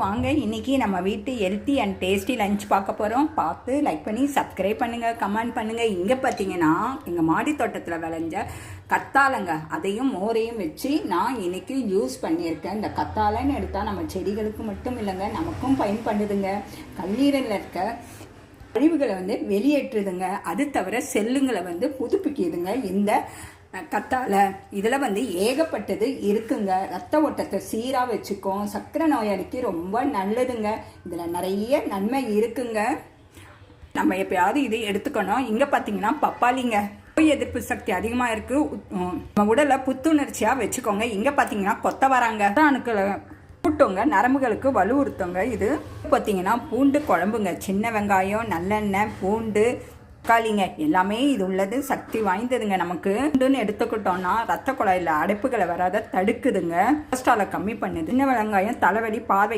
வாங்க. இன்றைக்கி நம்ம வீட்டு ஹெல்த்தி அண்ட் டேஸ்டி லஞ்ச் பார்க்க போகிறோம் பார்த்து லைக் பண்ணி சப்ஸ்கிரைப் பண்ணுங்கள் கமெண்ட் பண்ணுங்கள் இங்கே பார்த்தீங்கன்னா எங்கள் மாடி தோட்டத்தில் விளைஞ்ச கத்தாழைங்க. அதையும் மோரையும் வச்சு நான் இன்றைக்கி யூஸ் பண்ணியிருக்கேன். இந்த கத்தாழைன்னு எடுத்தால் நம்ம செடிகளுக்கு மட்டும் இல்லைங்க நமக்கும் பயன்படுதுங்க கல்லீரலில் இருக்க கழிவுகளை வந்து வெளியேற்றுதுங்க. அது தவிர செல்லுங்களை வந்து புதுப்பிக்குதுங்க. இந்த கத்தாழை இதில் வந்து ஏகப்பட்டது இருக்குங்க. ரத்த ஓட்டத்தை சீராக வச்சுக்கும் சர்க்கரை நோயாளிக்கு ரொம்ப நல்லதுங்க. இதில் நிறைய நன்மை இருக்குங்க. நம்ம எப்பயாவது இது எடுத்துக்கணும். இங்கே பார்த்தீங்கன்னா பப்பாளிங்க. நோய் எதிர்ப்பு சக்தி அதிகமாக இருக்குது நம்ம உடலை புத்துணர்ச்சியாக வச்சுக்கோங்க. இங்கே பார்த்தீங்கன்னா கொத்தவராங்க. அணுக்களை கூட்டுங்க. நரம்புகளுக்கு வலுவுறுத்துங்க இது பார்த்தீங்கன்னா பூண்டு குழம்புங்க. சின்ன வெங்காயம் நல்லெண்ணெய் பூண்டு தக்காளிங்க. எல்லாமே இது உள்ளது. சக்தி வாய்ந்ததுங்க நமக்கு. பூண்டுன்னு எடுத்துக்கிட்டோம்னா ரத்த குழாயில் அடைப்புகளை வராத தடுக்குதுங்க. கொலஸ்ட்ராலை கம்மி பண்ணுது. சின்ன வெங்காயம் தலைவலி பார்வைக்கு